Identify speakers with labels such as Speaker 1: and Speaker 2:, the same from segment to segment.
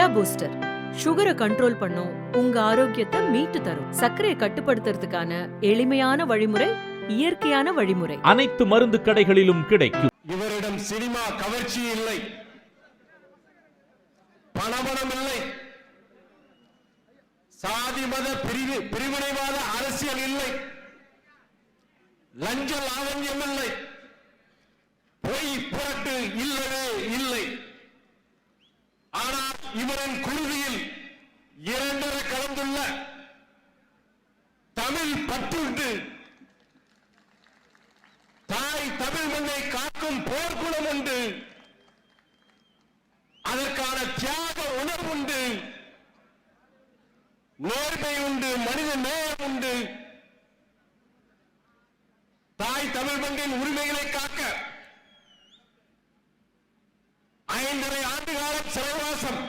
Speaker 1: Jaya booster சுகரை control பண்ணும். உங்க ஆரோக்கியத்தை மீட்டு தரும். சர்க்கரையை கட்டுப்படுத்துறதுக்கான எளிமையான வழிமுறை இயற்கையான வழிமுறை.
Speaker 2: அனைத்து மருந்து கடைகளிலும் கிடைக்கும்.
Speaker 3: இவரிடம் சினிமா கவர்ச்சி இல்லை. பணபணம் இல்லை. சாதி மத பிரிவு பிரிவினைவாத அரசியல் இல்லை. லஞ்ச லாவண்யம் இல்லை. பொய் புரட்டு இல்லை ஆனால் இவரின் குருதியில் இரண்டர கலந்துள்ள தமிழ் பற்றுண்டு தாய் தமிழ் மண்ணை காக்கும் போர்க்குணம் உண்டு அதற்கான தியாக உணர்வு உண்டு நேர்மை உண்டு மனித நேயம் உண்டு தாய் தமிழ் மண்ணின் உரிமைகளை காக்க ஐந்தரை ஆண்டு காலம் சிறைவாசம்.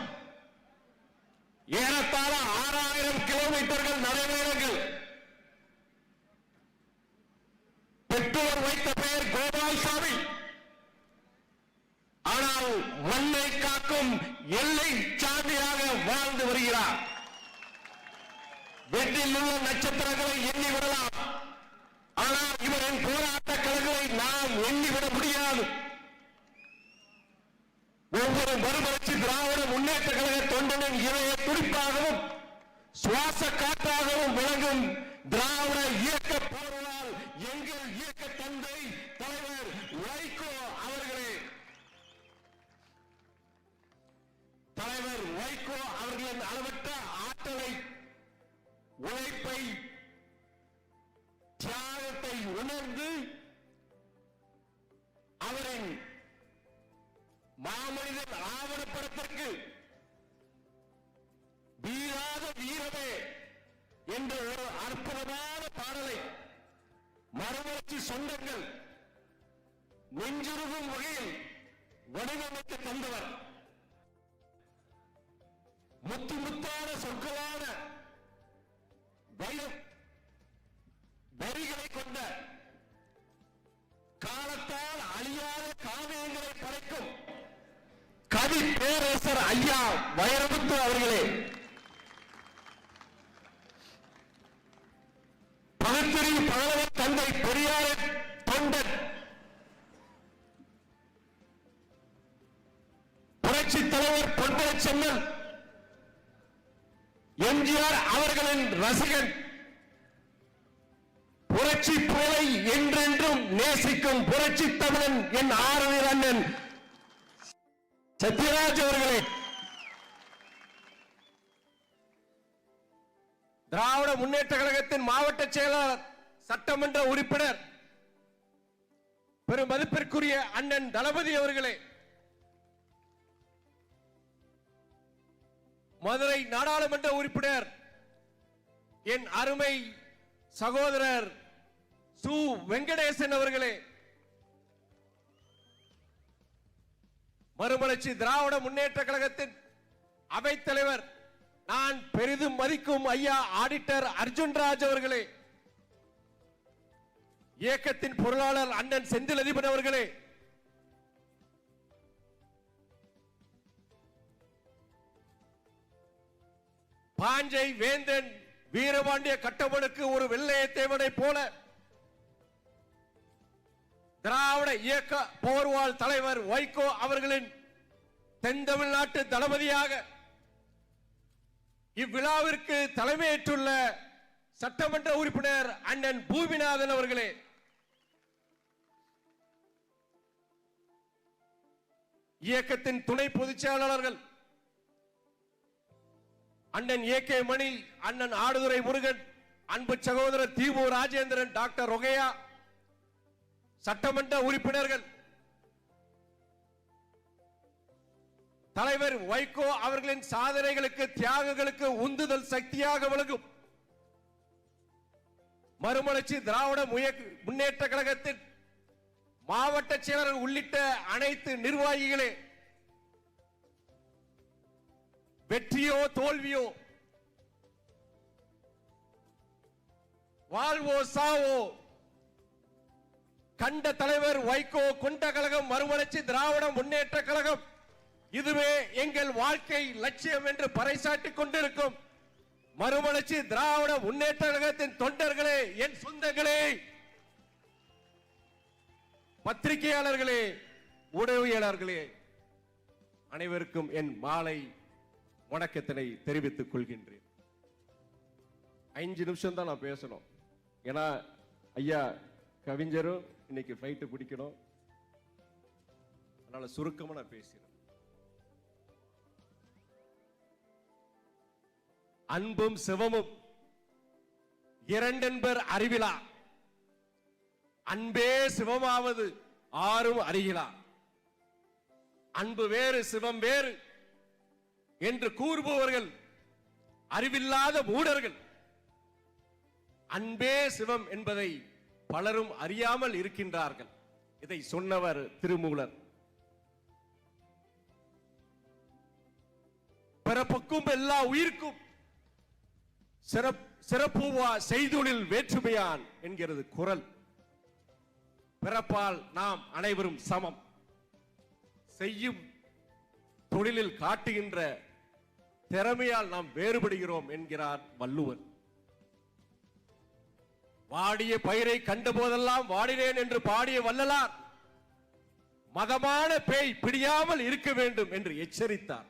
Speaker 3: ஏறத்தாழ ஆறாயிரம் கிலோமீட்டர்கள் நடைபயணங்கள். பெற்றோர் வைத்த பெயர் கோபால்சாமி. ஆனால் மண்ணை காக்கும் எல்லை சாமியாக வாழ்ந்து வருகிறார். வெற்றில் உள்ள நட்சத்திரங்களை எண்ணி விடலாம். ஆனால் இவரின் போராட்ட கலங்களை நாம் எண்ணிவிட முடியாது. ஒவ்வொரு மறுமலர்ச்சி திராவிட முன்னேற்ற கழக தொண்டனின் இதய துடிப்பாகவும் சுவாச காற்றாகவும் விளங்கும் திராவிட இயக்க போரால் எங்கள் இயக்க தந்தை தலைவர் வைகோ அவர்களே. தலைவர் வைகோ உணர்ந்து அவரின் மாமனிதன் ஆவணப்படத்திற்கு வீராத வீரமே என்ற ஒரு அற்புதமான பாடலை மறுமலர்ச்சி சொந்தங்கள் நெஞ்சுருகும் வகையில் வடிவமைத்து தந்தவர். முத்து முத்தான சொற்களான வைர வரிகளை கொண்ட காலத்தால் அழியாத காவியங்களை படைக்கும் கவி பேரரசர் ஐயா வைரமுத்து அவர்களே. பகுத்தறிவு பகவத் தந்தை பெரியார தொண்டர் புரட்சி தலைவர் பொன்பரை எம்ஜிஆர் அவர்களின் ரசிகன். புரட்சி புகழை என்றென்றும் நேசிக்கும் புரட்சி தமிழன் என் ஆறுவீர் அண்ணன் சத்யராஜ் அவர்களே. திராவிட முன்னேற்ற கழகத்தின் மாவட்ட செயலாளர் சட்டமன்ற உறுப்பினர் பெரும் மதிப்பிற்குரிய அண்ணன் தளபதி அவர்களே. மதுரை நாடாளுமன்ற உறுப்பினர் என் அருமை சகோதரர் சு வெங்கடேசன் அவர்களே. மறுமலர்ச்சி திராவிட முன்னேற்ற கழகத்தின் அவைத்தலைவர் நான் பெரிதும் மதிக்கும் ஐயா ஆடிட்டர் அர்ஜுன் ராஜ் அவர்களே. இயக்கத்தின் பொருளாளர் அண்ணன் செந்தில் அதிபன் அவர்களே. பாஞ்சை வேந்தன் வீரபாண்டிய கட்டவனுக்கு ஒரு வெள்ளைய தேவனை போல திராவிட இயக்க போர்வால் தலைவர் வைகோ அவர்களின் தென் தமிழ்நாட்டு தளபதியாக இவ்விழாவிற்கு தலைமையேற்றுள்ள சட்டமன்ற உறுப்பினர் அண்ணன் பூமிநாதன் அவர்களே இயக்கத்தின் துணை பொதுச் செயலாளர்கள் அண்ணன் ஏ கே மணி அண்ணன் ஆடுதுறை முருகன் அன்பு சகோதரர் தீபு ராஜேந்திரன் டாக்டர் ரொகையா சட்டமன்ற உறுப்பினர்கள். தலைவர் வைகோ அவர்களின் சாதனைகளுக்கு தியாகங்களுக்கு உந்துதல் சக்தியாக விளங்கும். மறுமலர்ச்சி திராவிட முன்னேற்ற கழகத்தின் மாவட்ட செயலர் உள்ளிட்ட அனைத்து நிர்வாகிகளே வெற்றியோ தோல்வியோ வாழ்வோ சாவோ கண்ட தலைவர் வைகோ கொண்ட கழகம் மறுமலர்ச்சி திராவிட முன்னேற்ற கழகம். இதுவே எங்கள் வாழ்க்கை லட்சியம் என்று பறைசாட்டிக் கொண்டிருக்கும். மறுமலர்ச்சி திராவிட முன்னேற்ற கழகத்தின் தொண்டர்களே என் சொந்தங்களே. பத்திரிகையாளர்களே ஊடகவியலாளர்களே அனைவருக்கும் என் மாலை வணக்கத்தினை தெரிவித்துக் கொள்கின்றேன். அஞ்சு நிமிஷம் தான் நான் பேசணும். ஏன்னா ஐயா கவிஞரும் இன்னைக்கு ஃப்ளைட்டு பிடிக்கணும் அதனால சுருக்கமா நான் பேசினேன் அன்பும் சிவமும் இரண்டென்பர் அறிவிலா. அன்பே சிவமாவது ஆறும் அறிகிலா. அன்பு வேறு சிவம் வேறு என்று கூறுபவர்கள் அறிவில்லாத மூடர்கள். அன்பே சிவம் என்பதை பலரும் அறியாமல் இருக்கின்றார்கள். இதை சொன்னவர் திருமூலர். பிறப்புக்கும் எல்லா உயிர்க்கும் சிறப் சிறப்புவா செய்தொழில் வேற்றுமையான் என்கிறது குரல். பிறப்பால் நாம் அனைவரும் சமம். செய்யும் தொழிலில் காட்டுகின்ற திறமையால் நாம் வேறுபடுகிறோம் என்கிறார் வள்ளுவர். வாடிய பயிரை கண்ட போதெல்லாம் வாடினேன் என்று பாடிய வல்லலார் மதமான பேய் பிடியாமல் இருக்க வேண்டும் என்று எச்சரித்தார்.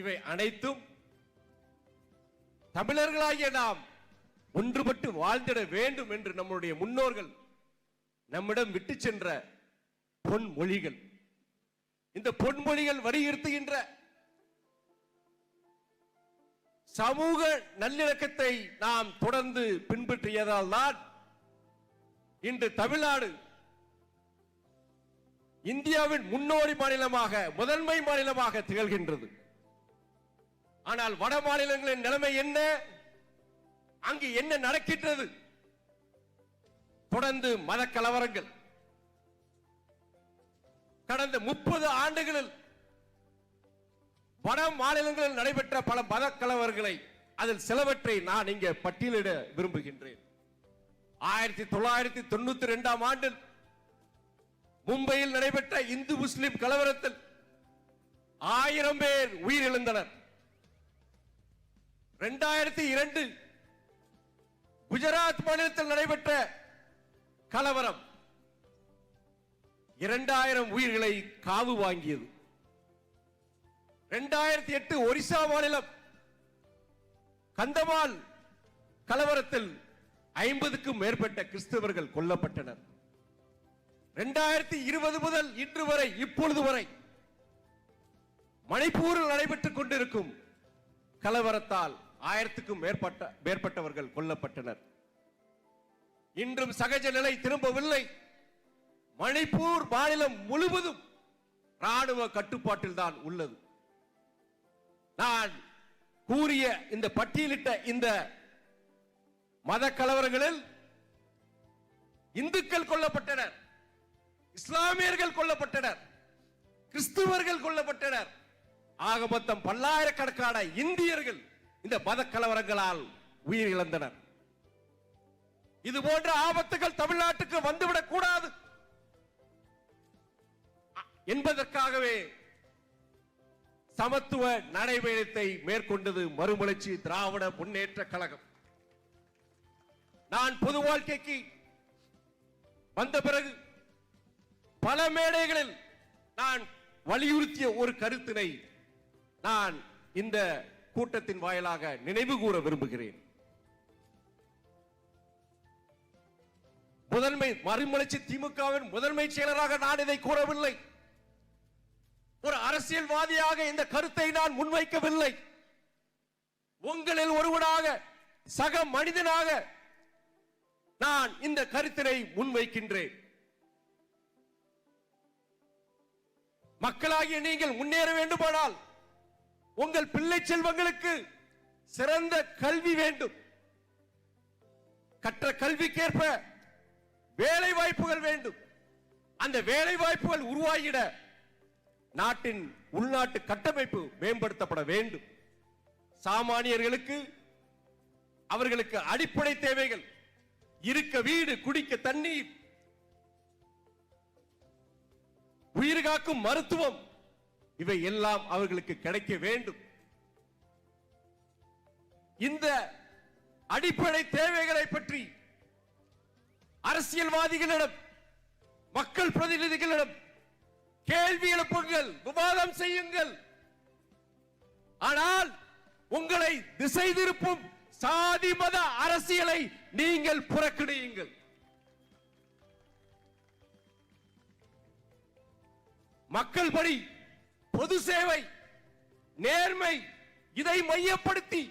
Speaker 3: இவை அனைத்தும் தமிழர்களாகிய நாம் ஒன்றுபட்டு வாழ்ந்திட வேண்டும் என்று நம்முடைய முன்னோர்கள் நம்மிடம் விட்டு சென்ற பொன்மொழிகள். இந்த பொன்மொழிகள் வலியுறுத்துகின்ற சமூக நல்லிணக்கத்தை நாம் தொடர்ந்து பின்பற்றியதால் தான் இன்று தமிழ்நாடு இந்தியாவின் முன்னோடி மாநிலமாக முதன்மை மாநிலமாக திகழ்கின்றது. ஆனால் வட மாநிலங்களின் நிலைமை என்ன? அங்கு என்ன நடக்கின்றது? தொடர்ந்து மத கலவரங்கள் கடந்த முப்பது ஆண்டுகளில் வட மாநிலங்களில் நடைபெற்ற பல மத கலவரங்களை அதில் சிலவற்றை நான் இங்கே பட்டியலிட விரும்புகின்றேன். ஆயிரத்தி தொள்ளாயிரத்தி தொண்ணூத்தி ரெண்டாம் ஆண்டில் மும்பையில் நடைபெற்ற இந்து முஸ்லிம் கலவரத்தில் ஆயிரம் பேர் உயிரிழந்தனர். இரண்டாயிரத்தி இரண்டு குஜராத் மாநிலத்தில் நடைபெற்ற கலவரம் இரண்டாயிரம் உயிர்களை காவு வாங்கியது. இரண்டாயிரத்தி எட்டு ஒரிசா மாநிலம் கந்தமால் கலவரத்தில் ஐம்பதுக்கும் மேற்பட்ட கிறிஸ்தவர்கள் கொல்லப்பட்டனர். இரண்டாயிரத்தி இருபது முதல் இன்று வரை இப்பொழுது வரை மணிப்பூரில் நடைபெற்றுக் கொண்டிருக்கும் கலவரத்தால் ஆயிரத்துக்கும் மேற்பட்ட மேற்பட்டவர்கள் கொல்லப்பட்டனர். இன்றும் சகஜ நிலை திரும்பவில்லை. மணிப்பூர் மாநிலம் முழுவதும் ராணுவ கட்டுப்பாட்டில் தான் உள்ளது. நான் கூறிய இந்த பட்டியலிட்ட இந்த மத கலவரங்களில் இந்துக்கள் கொல்லப்பட்டனர் இஸ்லாமியர்கள் கொல்லப்பட்டனர் கிறிஸ்துவர்கள் கொல்லப்பட்டனர். ஆக மொத்தம் பல்லாயிரக்கணக்கான இந்தியர்கள் இந்த மத கலவரங்களால் உயிர் இழந்தனர் இது போன்ற ஆபத்துகள் தமிழ்நாட்டுக்கு வந்துவிடக் கூடாது என்பதற்காகவே சமத்துவ நடைபயணத்தை மேற்கொண்டது மறுமலர்ச்சி திராவிட முன்னேற்ற கழகம். நான் பொது வாழ்க்கைக்கு வந்த பிறகு பல மேடைகளில் நான் வலியுறுத்திய ஒரு கருத்தினை நான் இந்த கூட்டத்தின் வாயிலாக நினைவு கூற விரும்புகிறேன். முதன்மை மறுமலர்ச்சி திமுகவின் முதன்மை செயலராக நான் இதை கூறவில்லை. ஒரு அரசியல்வாதியாக இந்த கருத்தை நான் முன்வைக்கவில்லை. உங்களில் ஒருவனாக சக மனிதனாக நான் இந்த கருத்தினை முன்வைக்கின்றேன். மக்களாகிய நீங்கள் முன்னேற வேண்டுமானால் உங்கள் பிள்ளை செல்வங்களுக்கு சிறந்த கல்வி வேண்டும். கற்ற கல்விக்கேற்ப வேலை வாய்ப்புகள் வேண்டும். அந்த வேலை வாய்ப்புகள் உருவாகிட நாட்டின் உள்நாட்டு கட்டமைப்பு மேம்படுத்தப்பட வேண்டும். சாமானியர்களுக்கு அவர்களுக்கு அடிப்படை தேவைகள். இருக்க வீடு குடிக்க தண்ணீர். உயிர் காக்கும் மருத்துவம். இவை எல்லாம் அவர்களுக்கு கிடைக்க வேண்டும். இந்த அடிப்படை தேவைகளை பற்றி அரசியல்வாதிகளிடம் மக்கள் பிரதிநிதிகளிடம் கேள்வி எழுப்புங்கள் விவாதம் செய்யுங்கள். ஆனால் உங்களை திசை திருப்பும் சாதி மத அரசியலை நீங்கள் புறக்கணியுங்கள். மக்கள் படி பொது சேவை நேர்மை இதை மையப்படுத்தி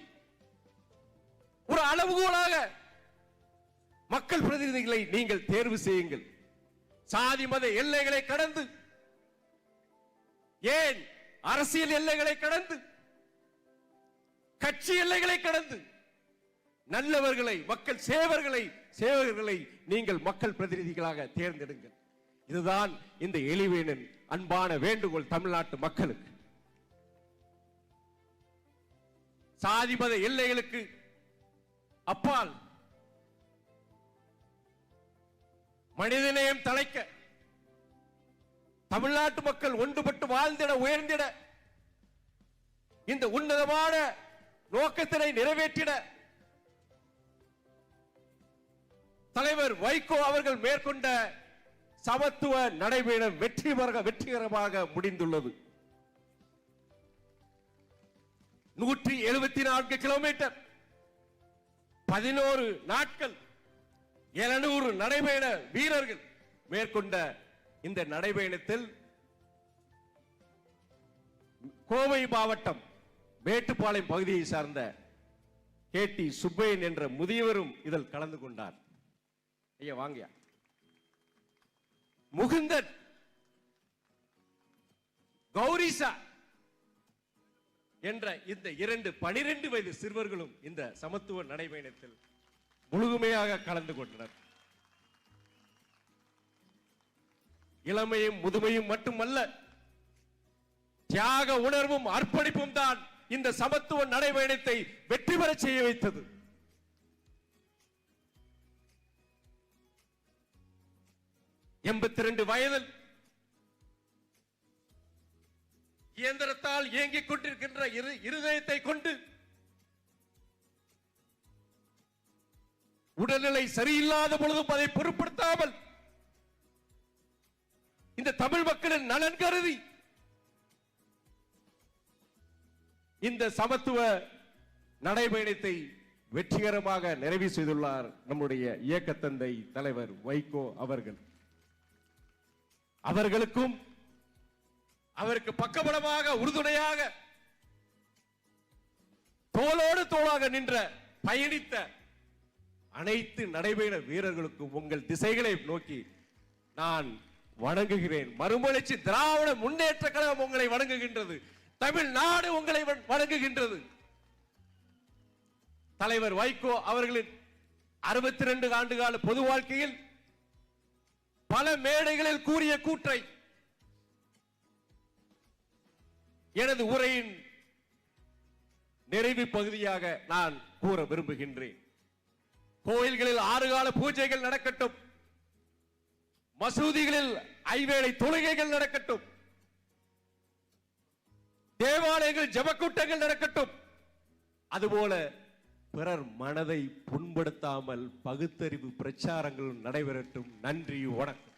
Speaker 3: ஒரு அளவுகோலாக மக்கள் பிரதிநிதிகளை நீங்கள் தேர்வு செய்யுங்கள். சாதி மத எல்லைகளை கடந்து ஏன் அரசியல் எல்லைகளை கடந்து கட்சி எல்லைகளை கடந்து நல்லவர்களை மக்கள் சேவர்களை சேவர்களை நீங்கள் மக்கள் பிரதிநிதிகளாக தேர்ந்தெடுங்கள். இதுதான் இந்த எளிவேனின் அன்பான வேண்டுகோள் தமிழ்நாட்டு மக்களுக்கு. சாதி மத எல்லைகளுக்கு அப்பால் மனிதநேயம் தலைக்க தமிழ்நாட்டு மக்கள் ஒன்றுபட்டு வாழ்ந்திட உயர்ந்திட இந்த உன்னதமான நோக்கத்தினை நிறைவேற்றிட தலைவர் வைகோ அவர்கள் மேற்கொண்ட சமத்துவ நடைபெறும் வெற்றிகர வெற்றிகரமாக முடிந்துள்ளது. நூற்றி எழுபத்தி நான்கு கிலோமீட்டர் பதினோரு நாட்கள் எழுநூறு நடைபயண வீரர்கள் மேற்கொண்ட இந்த நடைபயணத்தில் கோவை மாவட்டம் மேட்டுப்பாளையம் பகுதியை சார்ந்த கே டி சுப்பையன் என்ற முதியவரும் இதில் கலந்து கொண்டார். ஐயா வாங்கியா முகுந்தன் கௌரிசா என்ற இந்த இரண்டு பனிரெண்டு வயது சிறுவர்களும் இந்த சமத்துவ நடைபயணத்தில் முழுமையாக கலந்து கொண்டனர். இளமையும் முதுமையும் மட்டுமல்ல தியாக உணர்வும் அர்ப்பணிப்பும் தான் இந்த சமத்துவ நடைபயணத்தை வெற்றி பெற செய்ய வைத்தது. எண்பத்தி ரெண்டு வயதில் இயந்திரத்தால் இயங்கிக் கொண்டிருக்கின்ற இரு- இருதயத்தை கொண்டு உடல்நிலை சரியில்லாத பொழுதும் அதை பொருட்படுத்தாமல் இந்த தமிழ் மக்களின் நலன் கருதி இந்த சமத்துவ நடைபயணத்தை வெற்றிகரமாக நிறைவு செய்துள்ளார் நம்முடைய இயக்கத்தந்தை தலைவர் வைகோ அவர்கள். அவர்களுக்கும் அவருக்கு பக்கபலமாக உறுதுணையாக தோளோடு தோளாக நின்ற பயணித்த அனைத்து நடைபயண வீரர்களுக்கும் உங்கள் திசைகளை நோக்கி நான் வணங்குகிறேன். மறுமலர்ச்சி திராவிட முன்னேற்ற கழகம் உங்களை வணங்குகின்றது. தமிழ்நாடு உங்களை வணங்குகின்றது. தலைவர் வைகோ அவர்களின் அறுபத்தி ரெண்டு ஆண்டு கால பொது வாழ்க்கையில் பல மேடைகளில் கூறிய கூற்றை எனது உரையின் நிறைவு பகுதியாக நான் கூற விரும்புகின்றேன். கோயில்களில் ஆறு கால பூஜைகள் நடக்கட்டும். மசூதிகளில் ஐவேளை தொழுகைகள் நடக்கட்டும். தேவாலயங்கள் ஜெபக்கூட்டங்கள் நடக்கட்டும். அதுபோல பிறர் மனதை புண்படுத்தாமல் பகுத்தறிவு பிரச்சாரங்கள் நடைபெறட்டும். நன்றி வணக்கம்.